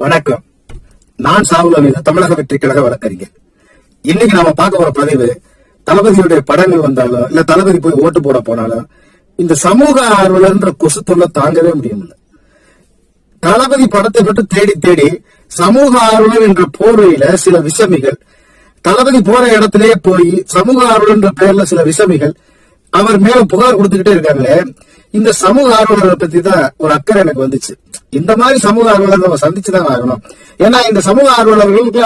வணக்கம். நான் சாகுல் தமிழக வெற்றி கழக வழக்கறிஞர். இன்னைக்கு நாம பார்க்க போற பதிவு தளபதியுடைய படங்கள் வந்தாலும் இல்ல தளபதி போய் ஓட்டு போட போனாலும் இந்த சமூக ஆர்வலர்ன்ற கொசு தொல்லை தாங்கவே முடியல தளபதி படத்தை மட்டும் தேடி தேடி சமூக ஆர்வலர் என்ற போர்வையில சில விசமிகள் தளபதி போற இடத்திலேயே போய் சமூக ஆர்வலர் என்ற பெயர்ல சில விசமிகள் அவர் மேல புகார் கொடுத்துக்கிட்டே இருக்காங்களே இந்த சமூக ஆர்வலர்களை பத்தி தான் ஒரு அக்கறை எனக்கு வந்துச்சு. இந்த மாதிரி சமூக ஆர்வலர் நம்ம சந்திச்சுதான் ஆகணும். ஏன்னா இந்த சமூக ஆர்வலர்களுக்கு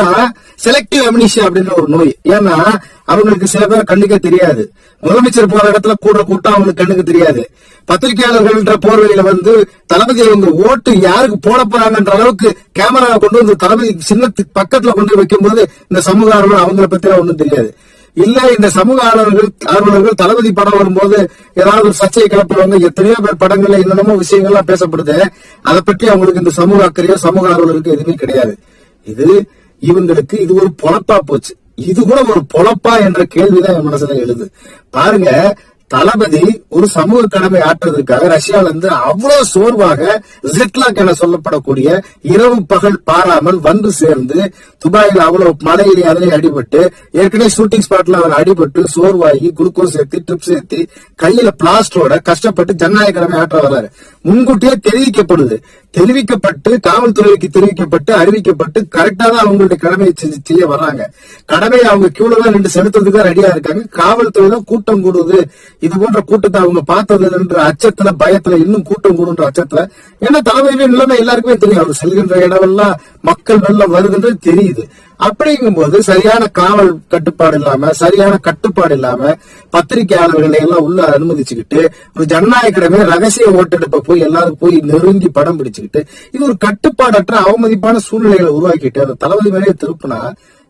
செலக்டிவ் அம்னிஷியா அப்படின்ற ஒரு நோய். ஏன்னா அவங்களுக்கு சில பேர் கண்ணுக்கே தெரியாது. முதலமைச்சர் போற இடத்துல கூட கூட்டம் அவங்களுக்கு கண்ணுக்கு தெரியாது. பத்திரிகையாளர்கள்ன்ற போர்வையில வந்து தளபதி அவங்க ஓட்டு யாருக்கு போட போறாங்கன்ற அளவுக்கு கேமராவை கொண்டு வந்து தளபதி சின்ன பக்கத்துல கொண்டு வைக்கும்போது இந்த சமூக ஆர்வலர் அவங்கள பத்தி ஒன்றும் தெரியாது. இல்ல இந்த சமூக ஆர்வலர்கள் ஆர்வலர்கள் தளபதி படம் வரும்போது ஏதாவது ஒரு சர்ச்சையை கிளப்புறவங்க எத்தனையோ பேர் படங்கள்ல என்னென்னமோ விஷயங்கள்லாம் பேசப்படுது. அதை பற்றி அவங்களுக்கு இந்த சமூக அக்கறையோ சமூக ஆர்வலருக்கு எதுவுமே கிடையாது. இது இவங்களுக்கு இது ஒரு பொழப்பா போச்சு. இது கூட ஒரு பொழப்பா என்ற கேள்விதான் என் மனசுல எழுது. பாருங்க தளபதி ஒரு சமூக கடமை ஆற்றுவதற்காக ரஷ்யால இருந்து அவ்வளவு சோர்வாக ஜெட்லாக் என சொல்லப்படக்கூடிய இரவு பகல் பாராமல் வந்து சேர்ந்து துபாயில் அவ்வளவு மழையிலே அதிலே அடிபட்டு ஏற்கனவே ஷூட்டிங் ஸ்பாட்ல அவர் அடிபட்டு சோர்வாகி குளுக்கோஸ் ஏத்தி ட்ரிப்ஸ் ஏத்தி கையில பிளாஸ்டரோட கஷ்டப்பட்டு ஜனநாயக கடமை ஆற்ற வர்றாரு. முன்கூட்டியே தெரிவிக்கப்படுது. தெரிவிக்கப்பட்டு காவல்துறைக்கு தெரிவிக்கப்பட்டு அறிவிக்கப்பட்டு கரெக்டா தான் அவங்களுடைய கடமையை செஞ்சு செய்ய வர்றாங்க. கடமையை அவங்க கியூல தான் நின்று செலுத்துறதுக்கு தான் ரெடியா இருக்காங்க. காவல்துறை தான் கூட்டம் கூடுது. இது போன்ற கூட்டத்தை அவங்க பார்த்ததுன்ற அச்சத்துல பயத்துல இன்னும் கூட்டம் கூடுன்ற அச்சத்துல ஏன்னா தலைமையில நிலைமை எல்லாருக்குமே தெரியும். அவர் செல்கின்ற இடமெல்லாம் மக்கள் வெள்ளம் வருதுன்றது தெரியுது. அப்படிங்கும்போது சரியான காவல் கட்டுப்பாடு இல்லாம சரியான கட்டுப்பாடு இல்லாம பத்திரிகையாளர்களை எல்லாம் உள்ள அனுமதிச்சுக்கிட்டு ஒரு ஜனநாயகமே ரகசிய ஓட்டெடுப்ப போய் எல்லாரும் போய் நெருங்கி படம் பிடிச்சுக்கிட்டு இது ஒரு கட்டுப்பாடற்ற அவமதிப்பான சூழ்நிலைகளை உருவாக்கிட்டு அந்த தளபதி மேலேயே திருப்பினா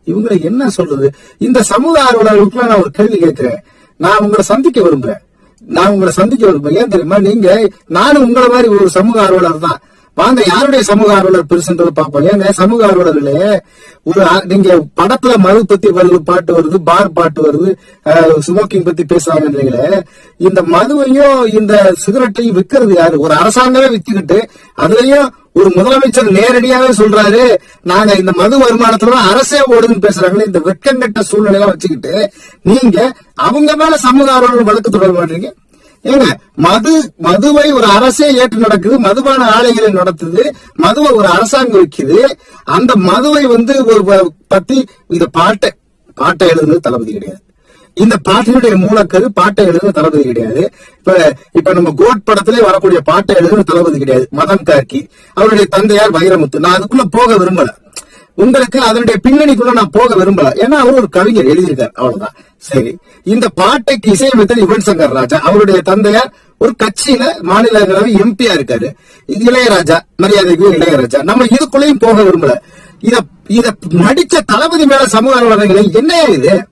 இவங்களை என்ன சொல்றது? இந்த சமூக ஆர்வலர்களுக்குலாம் நான் ஒரு கேள்வி கேட்கிறேன். நான் உங்களை சந்திக்க விரும்புறேன் நான் உங்களை சந்திக்க விரும்புறேன் ஏன் தெரியுமா? நீங்க நானும் உங்களை மாதிரி ஒரு சமூக ஆர்வலர் தான். வாங்க யாருடைய சமூக ஆர்வலர் பெருசுன்றது பார்ப்போம். ஏங்க சமூக ஆர்வலர்களே ஒரு நீங்க படத்துல மது பத்தி வருது பாட்டு வருது பார் பாட்டு வருது ஸ்மோக்கிங் பத்தி பேசுறாங்கன்றீங்களே இந்த மதுவையும் இந்த சிகரெட்டையும் விற்கிறது யாரு? ஒரு அரசாங்கமே வித்துக்கிட்டு அதுலயும் ஒரு முதலமைச்சர் நேரடியாவே சொல்றாரு நாங்க இந்த மது வருமானத்துல அரசே ஓடுதுன்னு பேசுறாங்களே இந்த வெட்கங்கட்ட சூழ்நிலையெல்லாம் வச்சுக்கிட்டு நீங்க அவங்க மேல சமூக ஆர்வலர் வழக்கு தொடர மாட்டீங்க. ஏங்க மது மதுவை ஒரு அரசே ஏற்று நடக்குது மதுபான ஆலைகளை நடத்துது மதுவை ஒரு அரசாங்கம் வைக்குது. அந்த மதுவை வந்து ஒரு பத்தி இந்த பாட்டை பாட்டை எழுதுனது தளபதி கிடையாது. இந்த பாட்டினுடைய மூலக்கரு பாட்டை எழுதுன தளபதி கிடையாது. இப்ப இப்ப நம்ம கோட் படத்திலே வரக்கூடிய பாட்டை எழுதுன தளபதி கிடையாது. மதம் கார்கி அவருடைய தந்தையார் வைரமுத்து. நான் அதுக்குள்ள போக விரும்பல. உங்களுக்கு அதனுடைய பின்னணிக்குள்ள நான் போக விரும்பல. ஏன்னா அவர் ஒரு கவிஞர் எழுதியிருக்கார். அவ்வளவுதான். சரி. இந்த பாட்டைக்கு இசையமைத்தது யுவன் சங்கர் ராஜா. அவருடைய தந்தையார் ஒரு கட்சியில மாநிலங்களவை எம்பியா இருக்காரு. இது இளையராஜா மரியாதைக்கு இளையராஜா. நம்ம இதுக்குள்ளேயும் போக விரும்பல. இத இத நடிச்ச தளபதி மேல சமூக ஆர்வலர்களை என்ன இது?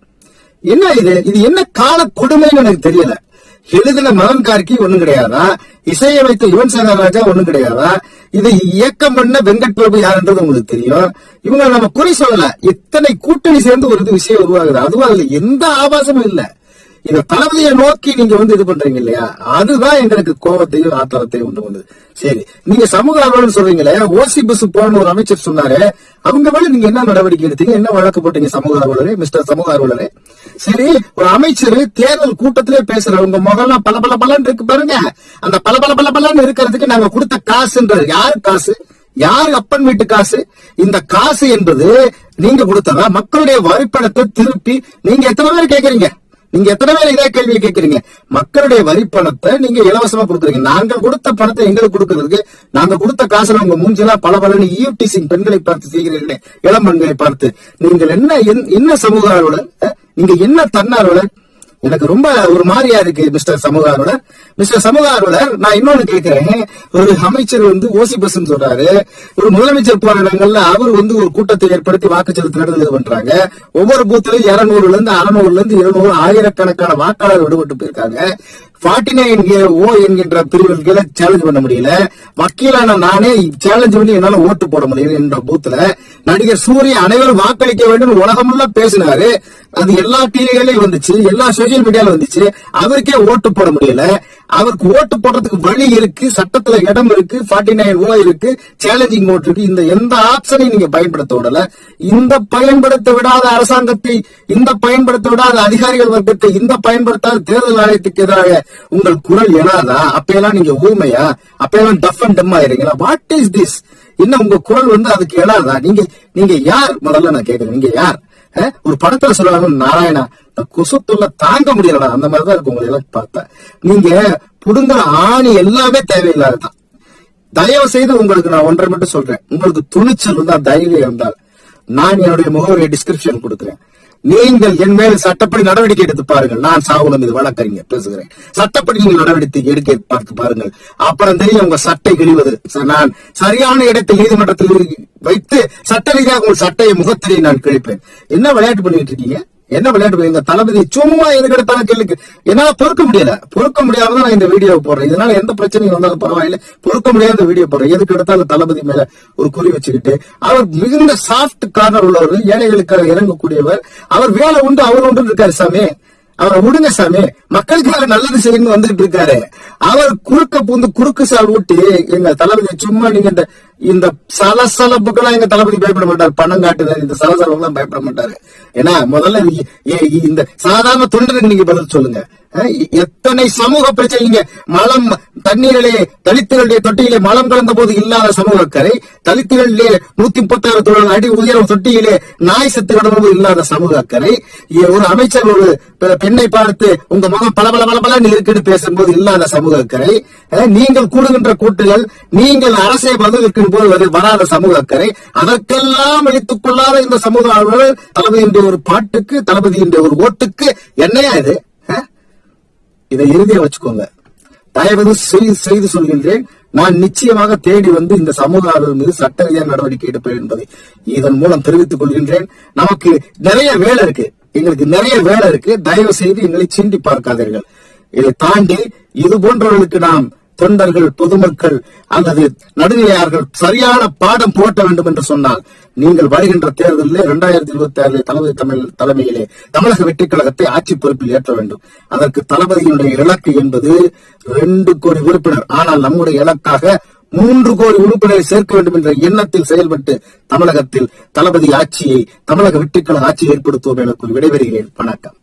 என்ன இது? இது என்ன கால கொடுமைன்னு எனக்கு தெரியல. எழுதின மகன் கார்கி ஒண்ணும் கிடையாதா? இசையமைத்த யுவன் சங்கர் ராஜா ஒண்ணும் கிடையாதா? இதை இயக்கம் பண்ண வெங்கட் பிரபு யாருன்றது உங்களுக்கு தெரியும். இவங்க நம்ம குறை சொல்லல. இத்தனை கூட்டணி சேர்ந்து ஒரு இது விஷயம் உருவாகுது. அதுவும் அதுல எந்த ஆபாசமும் இல்ல. இந்த தளபதியை நோக்கி நீங்க வந்து இது பண்றீங்க இல்லையா? அதுதான் எங்களுக்கு கோபத்தையும் ஆத்திரத்தையும் உண்டு வந்தது. சரி நீங்க சமூக ஆர்வலர் சொல்றீங்களே ஓசி பஸ் போன ஒரு அமைச்சர் சொன்னாரு. அவங்க மேல நீங்க என்ன நடவடிக்கை எடுத்தீங்க? என்ன வழக்கு போட்டீங்க சமூக ஆர்வலரே மிஸ்டர் சமூக ஆர்வலரே? சரி ஒரு அமைச்சர் தேர்தல் கூட்டத்திலே பேசுறவங்க முகம்லாம் பல பல பலன்னு இருக்கு பாருங்க. அந்த பல பல பல பலன்னு இருக்கிறதுக்கு நாங்க கொடுத்த காசுன்றது யாரு காசு? யாரு அப்பன் வீட்டு காசு? இந்த காசு என்பது நீங்க கொடுத்ததா? மக்களுடைய வரிப்பணத்தை திருப்பி நீங்க எத்தனை பேர் கேக்குறீங்க? நீங்க எத்தனை பேர் இதே கேள்வி கேட்கறீங்க? மக்களுடைய வரி பணத்தை நீங்க இலவசமா கொடுக்குறீங்க. நாங்க கொடுத்த பணத்தை எங்களுக்கு கொடுக்கறதுக்கு நாங்க கொடுத்த காசுல உங்க மூஞ்செல்லாம் பல பலன்னு ஈவ்டீசிங் பெண்களை பார்த்து செய்கிறீர்களே இளம் பெண்களை பார்த்து. நீங்கள் என்ன என்ன சமூக ஆர்வலர்? நீங்க என்ன தன்னார்வலர்? எனக்கு ரொம்ப ஒரு மாதிரியா இருக்கு மிஸ்டர் சமூக மிஸ்டர் சமூக நான் இன்னொன்னு கேட்கிறேன் ஒரு அமைச்சர் வந்து ஓசி பஸ் சொல்றாரு. ஒரு முதலமைச்சர் போற இடங்கள்ல அவர் வந்து ஒரு கூட்டத்தை ஏற்படுத்தி வாக்கு செலுத்த நடந்தது பண்றாங்க. ஒவ்வொரு பூத்திலும் இருநூறுல இருந்து அறுநூறுல இருந்து இருநூறு ஆயிரக்கணக்கான வாக்காளர் விடுபட்டு போயிருக்காங்க. ஃபார்ட்டி நைன் ஓ என்கின்ற பிரிவுகளை சேலஞ்ச் பண்ண முடியல. வக்கீலான நானே சேலஞ்ச் பண்ணி என்னால ஓட்டு போட முடியல என்ற பூத்துல நடிகர் சூரிய அனைவரும் வாக்களிக்க வேண்டும் உலகமெல்லாம் பேசினாரு. அது எல்லா டிவிகளையும் வந்துச்சு எல்லா சோசியல் மீடியால வந்துச்சு. அவருக்கே ஓட்டு போட முடியல. அவருக்கு ஓட்டு போடுறதுக்கு வழி இருக்கு சட்டத்துல இடம் இருக்கு ஃபார்ட்டி நைன் ஓ இருக்கு சேலஞ்சிங் ஓட் இருக்கு. இந்த எந்த ஆப்ஷனையும் நீங்க பயன்படுத்த விடல. இந்த பயன்படுத்த விடாத அரசாங்கத்தை இந்த பயன்படுத்த விடாத அதிகாரிகள் வர்க்கத்தை இந்த பயன்படுத்தாத தேர்தல் ஆணையத்துக்கு எதிராக உங்கள் குரல் எழாதா? அப்பெல்லாம் நீங்க ஊமையா? அப்பெல்லாம் டஃப் அண்ட் டம் ஆயிருங்களா வாட் இஸ் திஸ் என்ன உங்க குரல் வந்து அதுக்கு எழாதா நீங்க நீங்க யார்? முதல்ல நான் கேக்குறேன். நீங்க யார்? ஒரு படத்துல சொல்லுவாங்க நாராயணா கொசுத்துள்ள தாங்க முடியலடா. அந்த மாதிரிதான் இருக்கு உங்களை எல்லாம் பார்த்தேன் நீங்க புடுங்குற ஆணி எல்லாமே தேவையில்லாததான் தயவு செய்து உங்களுக்கு நான் ஒன்றை மட்டும் சொல்றேன். உங்களுக்கு துணிச்சல் இருந்தா தைரியம் இருந்தால் நான் என்னுடைய முகவரியை டிஸ்கிரிப்ஷன் கொடுக்குறேன். நீங்கள் என் மேல் சட்டப்படி நடவடிக்கை எடுத்து பாருங்கள். நான் சாகுல மீது வழக்கறிஞர் பேசுகிறேன். சட்டப்படி நீங்கள் நடவடிக்கை எடுக்க பார்த்து பாருங்கள். அப்புறம் தெரியும் உங்க சட்டை கிழிவது. நான் சரியான இடத்தில் நீதிமன்றத்தில் வைத்து சட்ட ரீதியாக உங்கள் சட்டையை முகத்திலே நான் கிழிப்பேன். என்ன விளையாட்டு பண்ணிட்டு இருக்கீங்க? என்ன விளையாட்டு பண்ணி- எங்க தளபதி சும்மா எதுக்கு எடுத்தாலும் கேளுக்கு என்னால பொறுக்க முடியல. பொறுக்க முடியாம தான் நான் இந்த வீடியோ போடுறேன். இதனால எந்த பிரச்சனையும் வந்தாலும் பரவாயில்ல. பொறுக்க முடியாத வீடியோ போடுறேன். எதுக்கு எடுத்தாலும் தளபதி மேல ஒரு குறி வச்சுக்கிட்டு அவர் மிகுந்த சாஃப்ட் கார்னர் உள்ளவர் ஏழைகளுக்காக இறங்கக்கூடியவர். அவர் வேலை உண்டு அவர் உண்டு இருக்காரு சாமி. அவரை விடுங்க சாமி. மக்களுக்காக நல்லது செய்யணும் வந்துட்டு இருக்காரு. அவர் குறுக்க பூந்து குறுக்கு சால் ஊட்டி எங்க தளபதி சும்மா நீங்க இந்த இந்த சலசலப்புக்கெல்லாம் எங்க தளபதி பயப்பட மாட்டார். பணம் காட்டுதல் இந்த சலசலப்புக்கெல்லாம் பயப்பட மாட்டாரு. ஏன்னா முதல்ல இந்த சாதாரண தொண்டருக்கு நீங்க பதில் சொல்லுங்க. எத்தனை சமூக பிரச்சனைங்க? மலம் தண்ணீரிலே தலித்துகளுடைய தொட்டியிலே மலம் கலந்த போது இல்லாத சமூக அக்கறை தலித்துகளிலே நூத்தி முப்பத்தி ஆறு தொழில் அடி உயரம் தொட்டியிலே நாய் செத்து கிடந்தபோது இல்லாத சமூக அக்கறை. ஒரு அமைச்சர் ஒரு பெண்ணை பார்த்து உங்க முகம் பல பல பல பல இருக்குன்னு பேசும்போது இல்லாத சமூக அக்கறை. அஹ் நீங்கள் கூடுகின்ற கூட்டுகள் நீங்கள் அரசை பதிலளிக்கும் போது வராத சமூக அக்கறை. அதற்கெல்லாம் அழித்துக் கொள்ளாத இந்த சமூக அளவில் தளபதி என்ற ஒரு பாட்டுக்கு தளபதியினுடைய ஒரு ஓட்டுக்கு என்னையா இது? இதை இறுதியா வச்சுக்கோங்க. தயவு செய்து செய்து சொல்கின்றேன் நான் நிச்சயமாக தேடி வந்து இந்த சமூக ஆர்வலர் மீது சட்ட ரீதியாக நடவடிக்கை எடுப்பேன் என்பதை இதன் மூலம் தெரிவித்துக் கொள்கின்றேன். நமக்கு நிறைய வேலை இருக்கு. எங்களுக்கு நிறைய வேலை இருக்கு. தயவு செய்து எங்களை சீண்டி பார்க்காதீர்கள். இதை தாண்டி இது போன்றவர்களுக்கு நாம் தொண்டர்கள் பொதுமக்கள் அல்லது நடுநிலையார்கள் சரியான பாடம் போட்ட வேண்டும் என்று சொன்னால் நீங்கள் வருகின்ற தேர்தலில் இரண்டாயிரத்தி இருபத்தி ஆறில் தளபதி தமிழ் தலைமையிலே தமிழக வெற்றிக் கழகத்தை ஆட்சி பொறுப்பில் ஏற்ற வேண்டும். அதற்கு தளபதியினுடைய இலக்கு என்பது ரெண்டு கோடி உறுப்பினர். ஆனால் நம்முடைய இலக்காக மூன்று கோடி உறுப்பினரை சேர்க்க வேண்டும் என்ற எண்ணத்தில் செயல்பட்டு தமிழகத்தில் தளபதி ஆட்சியை தமிழக வெற்றிக் கழக ஆட்சியை ஏற்படுத்துவோம் என கூறி விடைபெறுகிறேன். வணக்கம்.